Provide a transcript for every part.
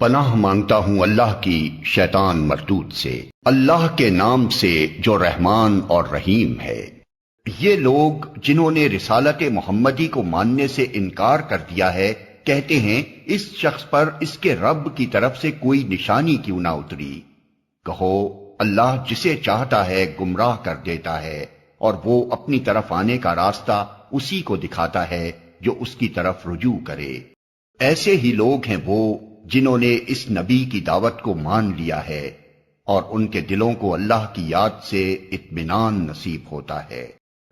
پناہ مانگتا ہوں اللہ کی شیطان مردود سے۔ اللہ کے نام سے جو رحمان اور رحیم ہے۔ یہ لوگ جنہوں نے رسالت محمدی کو ماننے سے انکار کر دیا ہے، کہتے ہیں، اس شخص پر اس کے رب کی طرف سے کوئی نشانی کیوں نہ اتری۔ کہو، اللہ جسے چاہتا ہے گمراہ کر دیتا ہے، اور وہ اپنی طرف آنے کا راستہ اسی کو دکھاتا ہے جو اس کی طرف رجوع کرے۔ ایسے ہی لوگ ہیں وہ جنہوں نے اس نبی کی دعوت کو مان لیا ہے اور ان کے دلوں کو اللہ کی یاد سے اطمینان نصیب ہوتا ہے۔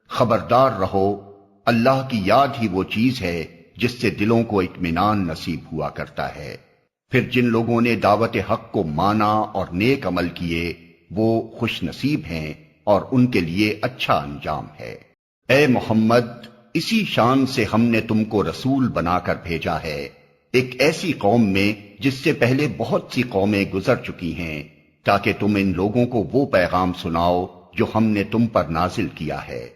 خبردار رہو، اللہ کی یاد ہی وہ چیز ہے جس سے دلوں کو اطمینان نصیب ہوا کرتا ہے۔ پھر جن لوگوں نے دعوت حق کو مانا اور نیک عمل کیے، وہ خوش نصیب ہیں اور ان کے لیے اچھا انجام ہے۔ اے محمد، اسی شان سے ہم نے تم کو رسول بنا کر بھیجا ہے۔ ایک ایسی قوم میں جس سے پہلے بہت سی قومیں گزر چکی ہیں، تاکہ تم ان لوگوں کو وہ پیغام سناؤ جو ہم نے تم پر نازل کیا ہے۔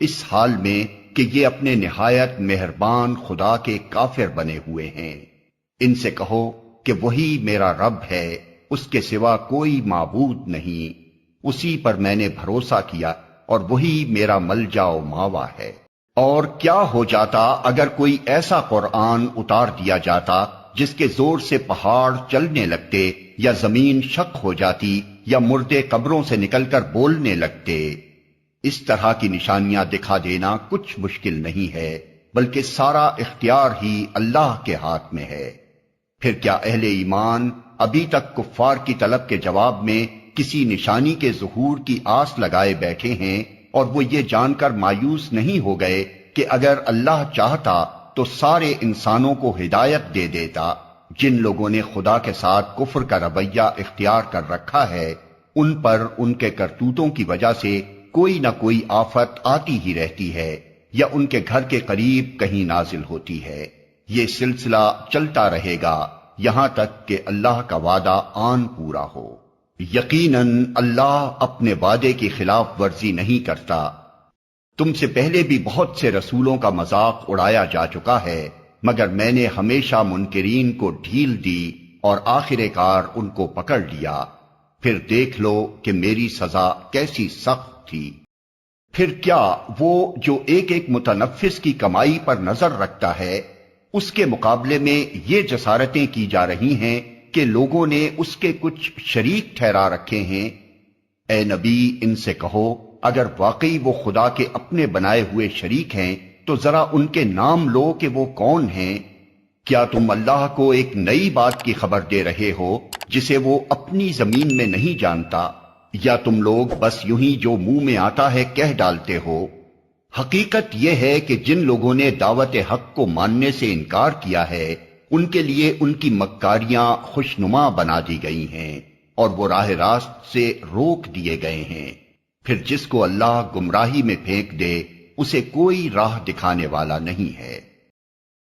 اس حال میں کہ یہ اپنے نہایت مہربان خدا کے کافر بنے ہوئے ہیں۔ ان سے کہو کہ وہی میرا رب ہے، اس کے سوا کوئی معبود نہیں۔ اسی پر میں نے بھروسہ کیا اور وہی میرا مل جاؤ ماوا ہے۔ اور کیا ہو جاتا اگر کوئی ایسا قرآن اتار دیا جاتا جس کے زور سے پہاڑ چلنے لگتے یا زمین شک ہو جاتی یا مردے قبروں سے نکل کر بولنے لگتے؟ اس طرح کی نشانیاں دکھا دینا کچھ مشکل نہیں ہے، بلکہ سارا اختیار ہی اللہ کے ہاتھ میں ہے۔ پھر کیا اہل ایمان ابھی تک کفار کی طلب کے جواب میں کسی نشانی کے ظہور کی آس لگائے بیٹھے ہیں؟ اور وہ یہ جان کر مایوس نہیں ہو گئے کہ اگر اللہ چاہتا تو سارے انسانوں کو ہدایت دے دیتا۔ جن لوگوں نے خدا کے ساتھ کفر کا رویہ اختیار کر رکھا ہے، ان پر ان کے کرتوتوں کی وجہ سے کوئی نہ کوئی آفت آتی ہی رہتی ہے یا ان کے گھر کے قریب کہیں نازل ہوتی ہے۔ یہ سلسلہ چلتا رہے گا یہاں تک کہ اللہ کا وعدہ آن پورا ہو۔ یقیناً اللہ اپنے وعدے کی خلاف ورزی نہیں کرتا۔ تم سے پہلے بھی بہت سے رسولوں کا مذاق اڑایا جا چکا ہے، مگر میں نے ہمیشہ منکرین کو ڈھیل دی اور آخر کار ان کو پکڑ لیا۔ پھر دیکھ لو کہ میری سزا کیسی سخت تھی۔ پھر کیا وہ جو ایک ایک متنفس کی کمائی پر نظر رکھتا ہے، اس کے مقابلے میں یہ جسارتیں کی جا رہی ہیں کہ لوگوں نے اس کے کچھ شریک ٹھہرا رکھے ہیں۔ اے نبی، ان سے کہو، اگر واقعی وہ خدا کے اپنے بنائے ہوئے شریک ہیں، تو ذرا ان کے نام لو کہ وہ کون ہیں۔ کیا تم اللہ کو ایک نئی بات کی خبر دے رہے ہو، جسے وہ اپنی زمین میں نہیں جانتا؟ یا تم لوگ بس یوں ہی جو منہ میں آتا ہے کہہ ڈالتے ہو؟ حقیقت یہ ہے کہ جن لوگوں نے دعوت حق کو ماننے سے انکار کیا ہے ان کے لیے ان کی مکاریاں خوشنما بنا دی گئی ہیں اور وہ راہ راست سے روک دیے گئے ہیں۔ پھر جس کو اللہ گمراہی میں پھینک دے، اسے کوئی راہ دکھانے والا نہیں ہے۔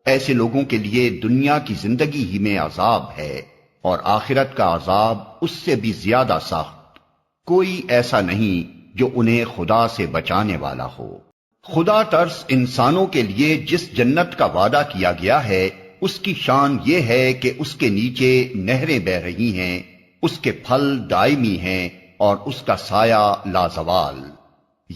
ایسے لوگوں کے لیے دنیا کی زندگی ہی میں عذاب ہے اور آخرت کا عذاب اس سے بھی زیادہ سخت۔ کوئی ایسا نہیں جو انہیں خدا سے بچانے والا ہو۔ خدا ترس انسانوں کے لیے جس جنت کا وعدہ کیا گیا ہے اس کی شان یہ ہے کہ اس کے نیچے نہریں بہ رہی ہیں، اس کے پھل دائمی ہیں اور اس کا سایہ لازوال۔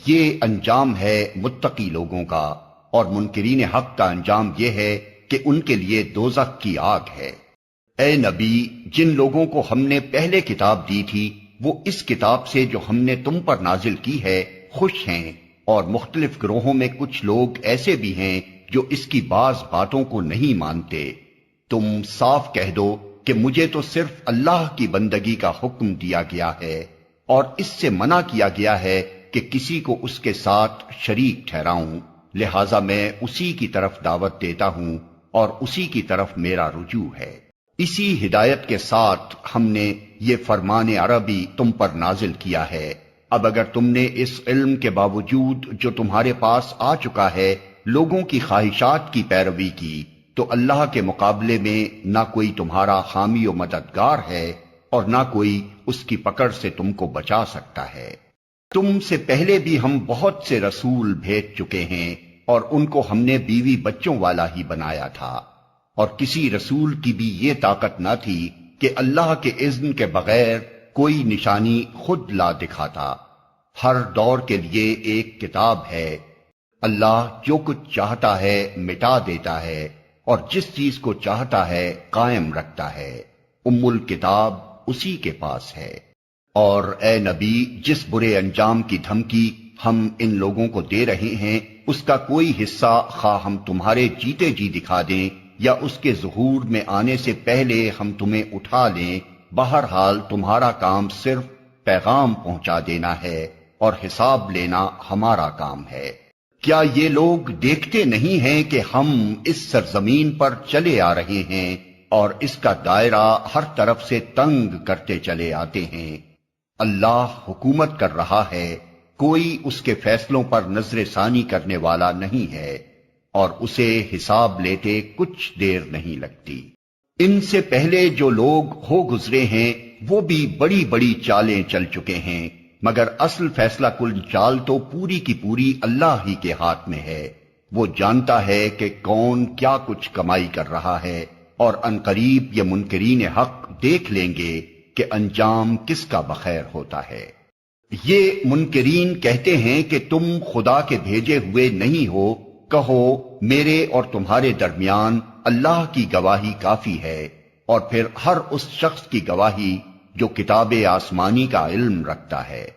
یہ انجام ہے متقی لوگوں کا اور منکرین حق کا انجام یہ ہے کہ ان کے لیے دوزخ کی آگ ہے۔ اے نبی، جن لوگوں کو ہم نے پہلے کتاب دی تھی، وہ اس کتاب سے جو ہم نے تم پر نازل کی ہے، خوش ہیں اور مختلف گروہوں میں کچھ لوگ ایسے بھی ہیں جو اس کی بعض باتوں کو نہیں مانتے۔ تم صاف کہہ دو کہ مجھے تو صرف اللہ کی بندگی کا حکم دیا گیا ہے اور اس سے منع کیا گیا ہے کہ کسی کو اس کے ساتھ شریک ٹھہراؤں۔ لہذا میں اسی کی طرف دعوت دیتا ہوں اور اسی کی طرف میرا رجوع ہے۔ اسی ہدایت کے ساتھ ہم نے یہ فرمان عربی تم پر نازل کیا ہے۔ اب اگر تم نے اس علم کے باوجود جو تمہارے پاس آ چکا ہے لوگوں کی خواہشات کی پیروی کی، تو اللہ کے مقابلے میں نہ کوئی تمہارا حامی و مددگار ہے اور نہ کوئی اس کی پکڑ سے تم کو بچا سکتا ہے۔ تم سے پہلے بھی ہم بہت سے رسول بھیج چکے ہیں اور ان کو ہم نے بیوی بچوں والا ہی بنایا تھا۔ اور کسی رسول کی بھی یہ طاقت نہ تھی کہ اللہ کے اذن کے بغیر کوئی نشانی خود لا دکھاتا۔ ہر دور کے لیے ایک کتاب ہے۔ اللہ جو کچھ چاہتا ہے مٹا دیتا ہے اور جس چیز کو چاہتا ہے قائم رکھتا ہے، ام الکتاب اسی کے پاس ہے۔ اور اے نبی، جس برے انجام کی دھمکی ہم ان لوگوں کو دے رہے ہیں، اس کا کوئی حصہ خواہ ہم تمہارے جیتے جی دکھا دیں یا اس کے ظہور میں آنے سے پہلے ہم تمہیں اٹھا لیں، بہرحال تمہارا کام صرف پیغام پہنچا دینا ہے اور حساب لینا ہمارا کام ہے۔ کیا یہ لوگ دیکھتے نہیں ہیں کہ ہم اس سرزمین پر چلے آ رہے ہیں اور اس کا دائرہ ہر طرف سے تنگ کرتے چلے آتے ہیں؟ اللہ حکومت کر رہا ہے، کوئی اس کے فیصلوں پر نظر ثانی کرنے والا نہیں ہے اور اسے حساب لیتے کچھ دیر نہیں لگتی۔ ان سے پہلے جو لوگ ہو گزرے ہیں، وہ بھی بڑی بڑی چالیں چل چکے ہیں۔ مگر اصل فیصلہ کل چال تو پوری کی پوری اللہ ہی کے ہاتھ میں ہے۔ وہ جانتا ہے کہ کون کیا کچھ کمائی کر رہا ہے اور انقریب یہ منکرین حق دیکھ لیں گے کہ انجام کس کا بخیر ہوتا ہے۔ یہ منکرین کہتے ہیں کہ تم خدا کے بھیجے ہوئے نہیں ہو، کہو میرے اور تمہارے درمیان اللہ کی گواہی کافی ہے اور پھر ہر اس شخص کی گواہی جو کتاب آسمانی کا علم رکھتا ہے۔